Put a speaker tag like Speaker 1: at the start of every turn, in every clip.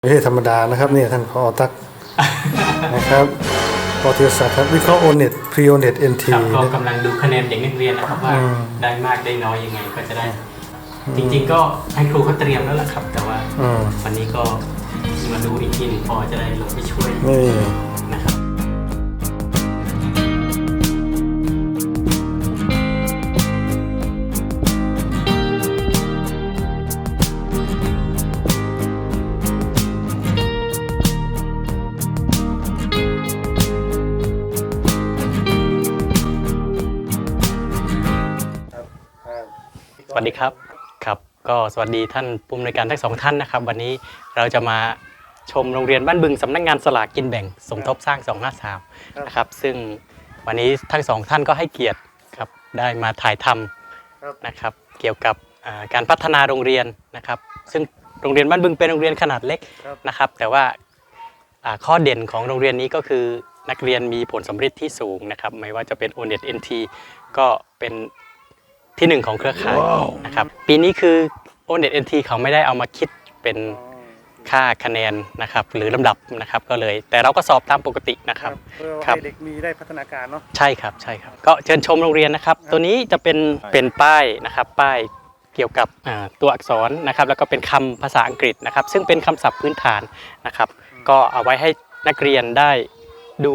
Speaker 1: ไม่ใช่ธรรมดานะครับเนี่ยท่านพอตักนะครับปอเทียศาสตร์ครับวิเคราะห์โอเน็ตพรีโอเน็ตเอ็นที
Speaker 2: ครับก็กำลังดูคะแนนเด็กนักเรียนนะครับว่า
Speaker 1: อืม
Speaker 2: ได้มากได้น้อยยังไงก็จะได้ จริงๆก็ให้ครูเขาเตรียมแล้วล่ะครับ แต่ว่า
Speaker 1: อืม
Speaker 2: วันนี้ก็มาดูอีกทีหนึงพอจะได้ลงไปช่วย วัสดีครับครับก็สวัสดีท่านผู้อำนวยการทั้งสองท่านนะครับ วันนี้เราจะมาชมโรงเรียนบ้านบึงสำนักงานสลากกินแบ่งสมทบสร้าง 253นะครับซึ่งวันนี้ทั้งสองท่านก็ให้เกียรติครับได้มาถ่ายท
Speaker 1: ครับำ
Speaker 2: นะครับเกี่ยวกับอ่าการพัฒนาโรงเรียนนะครับ ซึ่งโรงเรียนบ้านบึงเป็นโรงเรียนขนาดเล็ก
Speaker 1: ครับ
Speaker 2: นะครับ แต่ว่าอ่าข้อเด่นของโรงเรียนนี้ก็คือนักเรียนมีผลสำเร็จที่สูงนะครับ ไม่ว่าจะเป็น o n e t NT ก็เป็น ที่หนึ่งของเครือข่ายนะครับปีนี้คือ o n e t NT เขาไม่ได้เอามาคิดเป็นค่าคะแนนนะครับหรือลำดับนะครับก็เลย แต่เราก็สอบตามปกตินะครับ
Speaker 1: เพื่อ
Speaker 2: ครับ
Speaker 1: ให้เด็กมีได้พัฒนาการเนาะ
Speaker 2: ใช่ครับใช่ครับ ก็เชิญชมโรงเรียนนะครับ ตัวนี้จะเป็นเป็นป้ายนะครับป้ายเกี่ยวกับอ่าตัวอักษรนะครับ แล้วก็เป็นคำภาษาอังกฤษนะครับ ซึ่งเป็นคำศัพท์พื้นฐานนะครับ ก็เอาไว้ให้นักเรียนได้ดู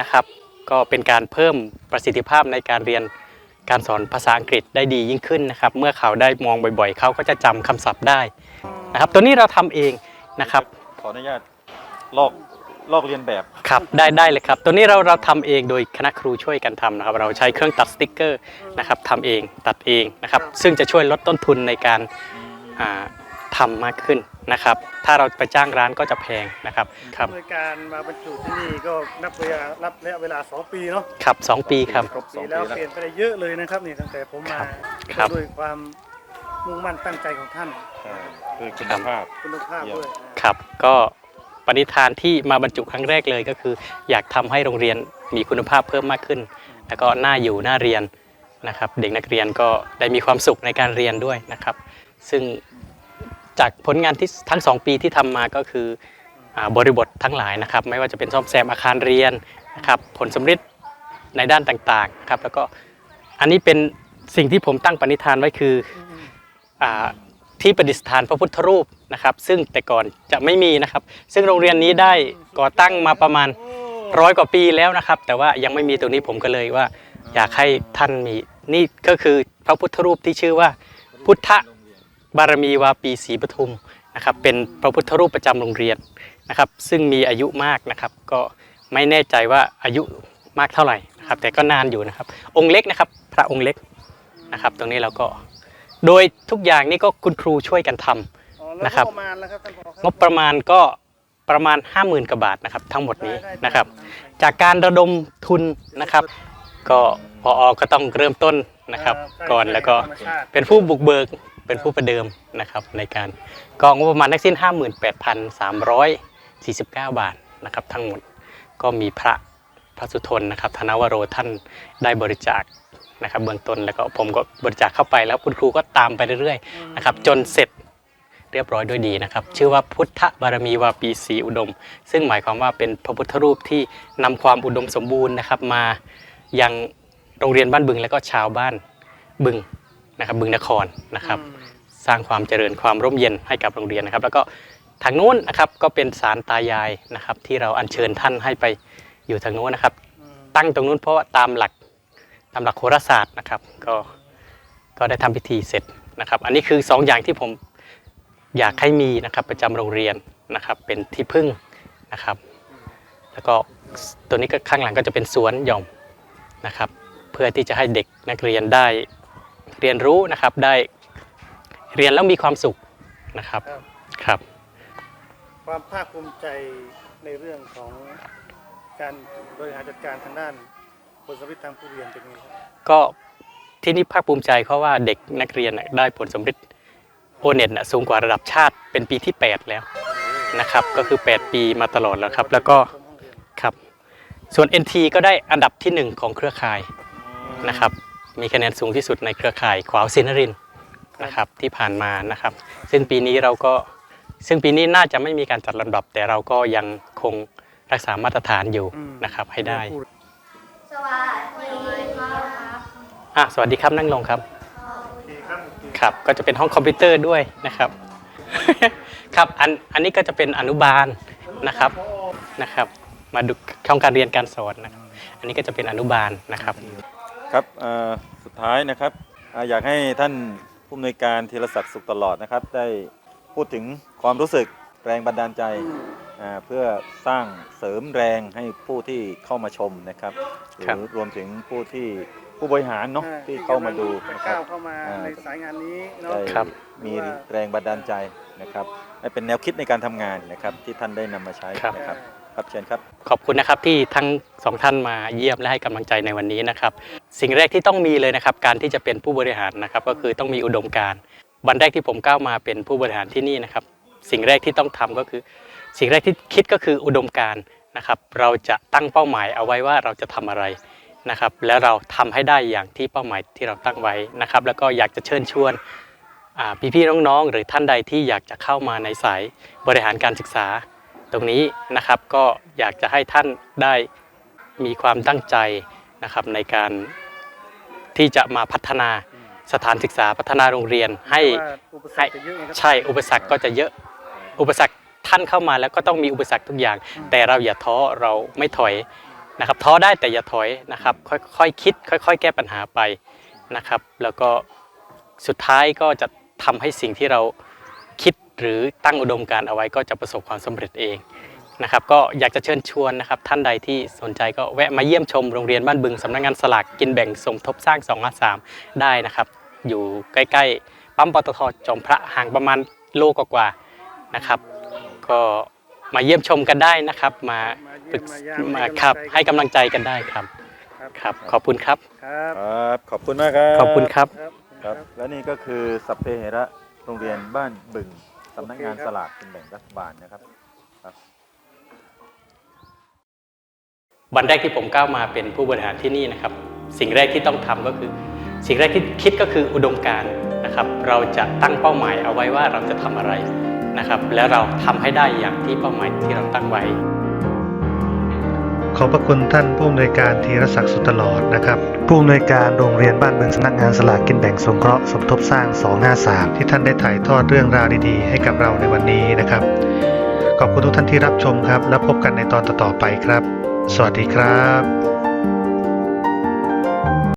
Speaker 2: นะครับ ก็เป็นการเพิ่มประสิทธิภาพในการเรียน การสอนภาษาอังกฤษได้ดียิ่งขึ้นนะครับ เมื่อเขาได้มองบ่อยๆ เขาก็จะจำคำศัพท์ได้นะครับ ตัวนี้เราทำเองนะครับ
Speaker 3: ขออนุญาตลอกลอกเรียนแบบ
Speaker 2: ครับได้ได้เลยครับ ตัวนี้เราเราทำเองโดยคณะครูช่วยกันทำนะครับ เราใช้เครื่องตัดสติกเกอร์นะครับทำเองตัดเองนะครับ ซึ่งจะช่วยลดต้นทุนในการอ่า ทำมากขึ้นนะครับ ถ้าเราไปจ้างร้านก็จะแพงนะครับครับ
Speaker 1: โดยการมาบรรจุที่นี่ก็นับเวลารับระยะเวลา 2 ปีเนาะ
Speaker 2: ครับสองปีครับ
Speaker 3: ครบส
Speaker 1: ปี
Speaker 3: อง
Speaker 1: แล้ว
Speaker 3: ปีแล้ว
Speaker 1: เปลี่ยนไปได้เยอะเลยนะครับนี่ตั้งแต่ผมมา
Speaker 2: ครับ
Speaker 1: ด้วยความมุ่งมั่นตั้งใจของท่าน
Speaker 3: ใช่คือคุณภาพ
Speaker 1: คุณภาพ
Speaker 3: เยี่ยม
Speaker 1: ด้วย
Speaker 2: ครับก็ปณิธานที่มาบรรจุครั้งแรกเลยก็คือ อยากทำให้โรงเรียนมีคุณภาพเพิ่มมากขึ้น แล้วก็น่าอยู่น่าเรียนนะครับ เด็กนักเรียนก็ได้มีความสุขในการเรียนด้วยนะครับ ซึ่ง จากผลงานที่ทั้งสองปีที่ทำมาก็คืออบริบททั้งหลายนะครับ ไม่ว่าจะเป็นซ่อมแซมอาคารเรียนนะครับผลสำเร็จในด้านต่างๆครับแล้วก็อันนี้เป็นสิ่งที่ผมตั้งปณิธานไว้คืออที่ประดิษฐานพระพุทธรูปนะครับ ซึ่งแต่ก่อนจะไม่มีนะครับ ซึ่งโรงเรียนนี้ได้ก่อตั้งมาประมาณร้อยกว่าปีแล้วนะครับ แต่ว่ายังไม่มีตรงนี้ผมก็เลยว่า อยากให้ท่านมีนี่ก็คือพระพุทธรูปที่ชื่อว่าพุทธ บารมีวาปีศรีปทุมนะครับเป็นพระพุทธรูปประจำโรงเรียนนะครับ ซึ่งมีอายุมากนะครับก็ไม่แน่ใจว่าอายุมากเท่าไหร่นะครับ แต่ก็นานอยู่นะครับ องค์เล็กนะครับ พระองค์เล็กนะครับ ตรงนี้เราก็โดยทุกอย่างนี่ก็คุณครูช่วยกันทำ
Speaker 1: อ๋อแล้ว
Speaker 2: นะครับ
Speaker 1: งบประมาณแล้วครับท่านผอค
Speaker 2: งบประมาณก็ประมาณ 50,000กว่าบาทนะครับ ทั้งหมดนี้นะครับ จากการระดมทุนนะครับ ก็พอก็ต้องเริ่มต้นนะครับ ก่อนแล้วก็เป็นผู้บุกเบิก เป็นผู้ประเดิมนะครับในการก็งบประมาณทั้งสิ้น 58,349 บาทนะครับทั้งหมดก็มีพระพระสุทนนะครับธนวโรท่านได้บริจาคนะครับเบื้องต้นแล้วก็ผมก็บริจาคเข้าไปแล้วคุณครูก็ตามไปเรื่อยๆนะครับจนเสร็จเรียบร้อยด้วยดีนะครับ ชื่อว่าพุทธบารมีวาปีศรีอุดม ซึ่งหมายความว่าเป็นพระพุทธรูปที่นำความอุดมสมบูรณ์นะครับ มายังโรงเรียนบ้านบึงแล้วก็ชาวบ้านบึง นะครับบึงนครนะครับ สร้างความเจริญความร่มเย็นให้กับโรงเรียนนะครับ แล้วก็ทางนู้นนะครับก็เป็นศาลตายายนะครับ ที่เราอัญเชิญท่านให้ไปอยู่ทางนู้นนะครับ ตั้งตรงนู้นเพราะว่าตามหลักตามหลักโหราศาสตร์นะครับ ก็ก็ได้ทำพิธีเสร็จนะครับ อันนี้คือสองอย่างที่ผมอยากให้มีนะครับประจำโรงเรียนนะครับ เป็นที่พึ่งนะครับ แล้วก็ตัวนี้ก็ข้างหลังก็จะเป็นสวนหย่อมนะครับ เพื่อที่จะให้เด็กนักเรียนได้ เรียนรู้นะครับได้เรียนแล้วมีความสุขนะครับ
Speaker 1: ครับ
Speaker 2: ครับ
Speaker 1: ความภาคภูมิใจในเรื่องของการบริหารจัดการทางด้านผลสำเร็จทางผู้เรียนเป็นยังไงครับ
Speaker 2: ก็ที่นี่ภาคภูมิใจเพราะว่าเด็กนักเรียนน่ะได้ผลสำเร็จโอเน็ตสูงกว่าระดับชาติเป็นปีที่ 8 แล้วนะครับ ก็คือ 8 ปีมาตลอดแล้วครับ แล้วก็
Speaker 1: ชมห้องเรียน
Speaker 2: ครับ ส่วน NT ก็ได้อันดับที่ 1 ของเครือข่ายนะครับ มีคะแนนสูงที่สุดในเครือข่ายขวาวซินนรินทร์นะครับที่ผ่านมานะครับ ซึ่งปีนี้เราก็ซึ่งปีนี้น่าจะไม่มีการจัดลำดับ แต่เราก็ยังคงรักษามาตรฐานอยู่
Speaker 1: อืม
Speaker 2: นะครับให้ได้
Speaker 1: พู
Speaker 4: สวัสดีครับ
Speaker 2: อะสวัสดีครับนั่งลงครับ
Speaker 1: โอเคครับโอเค
Speaker 2: ครับก็จะเป็นห้องคอมพิวเตอร์ด้วยนะครับ ครับอันอันนี้ก็จะเป็นอนุบาลนะครับนะครับ มาดูช่องการเรียนการสอนนะครับ อันนี้ก็จะเป็นอนุบาลนะครับ
Speaker 3: ครับเอ่อสุดท้ายนะครับอ่าอยากให้ท่านผู้อำนวยการธีรศักดิ์สุขตลอดนะครับ ได้พูดถึงความรู้สึกแรงบันดาลใจอ่าเพื่อสร้างเสริมแรงให้ผู้ที่เข้ามาชมนะครับห
Speaker 2: ครับ
Speaker 3: รือรวมถึงผู้ที่ผู้บริหารเนาะ
Speaker 1: อ่
Speaker 3: ที่เข้ามาดู
Speaker 1: จะ
Speaker 3: นะครับ
Speaker 1: ก้าวเข้ามา
Speaker 3: อ่า
Speaker 1: ในสายงานนี้เนาะ
Speaker 3: ได้
Speaker 2: ครับ
Speaker 3: มีแรงบันดาลใจนะครับให้เป็นแนวคิดในการทำงานนะครับที่ท่านได้นำมาใช้
Speaker 2: ครับ
Speaker 3: นะครับครับเชิญครับ
Speaker 2: ขอบคุณนะครับที่ทั้งสองท่านมาเยี่ยมและให้กำลังใจในวันนี้นะครับ สิ่งแรกที่ต้องมีเลยนะครับการที่จะเป็นผู้บริหารนะครับก็คือต้องมีอุดมการณ์วันแรกที่ผมก้าวมาเป็นผู้บริหารที่นี่นะครับ สิ่งแรกที่ต้องทำก็คือ สิ่งแรกที่คิดก็คืออุดมการณ์นะครับ เราจะตั้งเป้าหมายเอาไว้ว่าเราจะทำอะไรนะครับ แล้วเราทำให้ได้อย่างที่เป้าหมายที่เราตั้งไว้นะครับ แล้วก็อยากจะเชิญชวนอ่พี่ๆน้องๆหรือท่านใดที่อยากจะเข้ามาในสายบริหารการศึกษา ตรงนี้นะครับก็อยากจะให้ท่านได้มีความตั้งใจนะครับในการ ที่จะมาพัฒนาสถานศึกษาพัฒนาโรงเรียนให้
Speaker 1: ว่าอุปสรรคจะเยอะไงครับ
Speaker 2: ใช่อุปสรรคก็จะเยอะอุปสรรคท่านเข้ามาแล้วก็ต้องมีอุปสรรคทุกอย่าง แต่เราอย่าท้อเราไม่ถอยนะครับท้อได้แต่อย่าถอยนะครับค่อยๆคิด ค่อย ๆ แก้ปัญหาไปนะครับ แล้วก็สุดท้ายก็จะทำให้สิ่งที่เราคิดหรือตั้งอุดมการณ์เอาไว้ก็จะประสบความสำเร็จเอง นะครับก็อยากจะเชิญชวนนะครับท่านใดที่สนใจก็แวะมาเยี่ยมชมโรงเรียนบ้านบึงสำนักงานสลากกินแบ่งสมทบสร้าง2 5 3ได้นะครับ อยู่ใกล้ๆปั๊มปตทจอมพระห่างประมาณโลกว่าๆนะครับ ก็มาเยี่ยมชมกันได้นะครับ มา
Speaker 1: มา
Speaker 2: ปรึ
Speaker 1: เยี่ย
Speaker 2: ก
Speaker 1: มมา
Speaker 2: ษายา
Speaker 1: ม
Speaker 2: ครับ
Speaker 1: ให้
Speaker 2: ให้
Speaker 1: กำ
Speaker 2: กำ
Speaker 1: ลั
Speaker 2: ลั
Speaker 1: ง
Speaker 2: ง
Speaker 1: ใจ
Speaker 2: ใจกันได้ครับ
Speaker 1: ครับ
Speaker 2: ครับ ขอบคุณครับ
Speaker 1: ครับ
Speaker 3: ครับขอบคุณมากครับ
Speaker 2: ขอบคุณครับ
Speaker 1: ครับ
Speaker 3: ครับและนี่ก็คือสัพเพเหระโรงเรียนบ้านบึงสำนักงาน
Speaker 1: โอเคครับ
Speaker 3: สลากกินแบ่งรัฐบาลนะครับ
Speaker 2: วันแรกที่ผมก้าวมาเป็นผู้บริหารที่นี่นะครับ สิ่งแรกที่ต้องทำก็คือ สิ่งแรกที่คิดก็คืออุดมการณ์นะครับ เราจะตั้งเป้าหมายเอาไว้ว่าเราจะทำอะไรนะครับ แล้วเราทำให้ได้อย่างที่เป้าหมายที่เราตั้งไว้
Speaker 5: ขอบพระคุณท่านผู้อำนวยการธีรศักดิ์สุตลอดนะครับผู้อำนวยการโรงเรียนบ้านเมืองสำนักงานสลากกินแบ่งสงเคราะห์สมทบสร้าง 253 ที่ท่านได้ถ่ายทอดเรื่องราวดีๆ ให้กับเราในวันนี้นะครับ ขอบคุณทุกท่านที่รับชมครับ แล้วพบกันในตอนต่อๆไปครับ สวัสดีครับ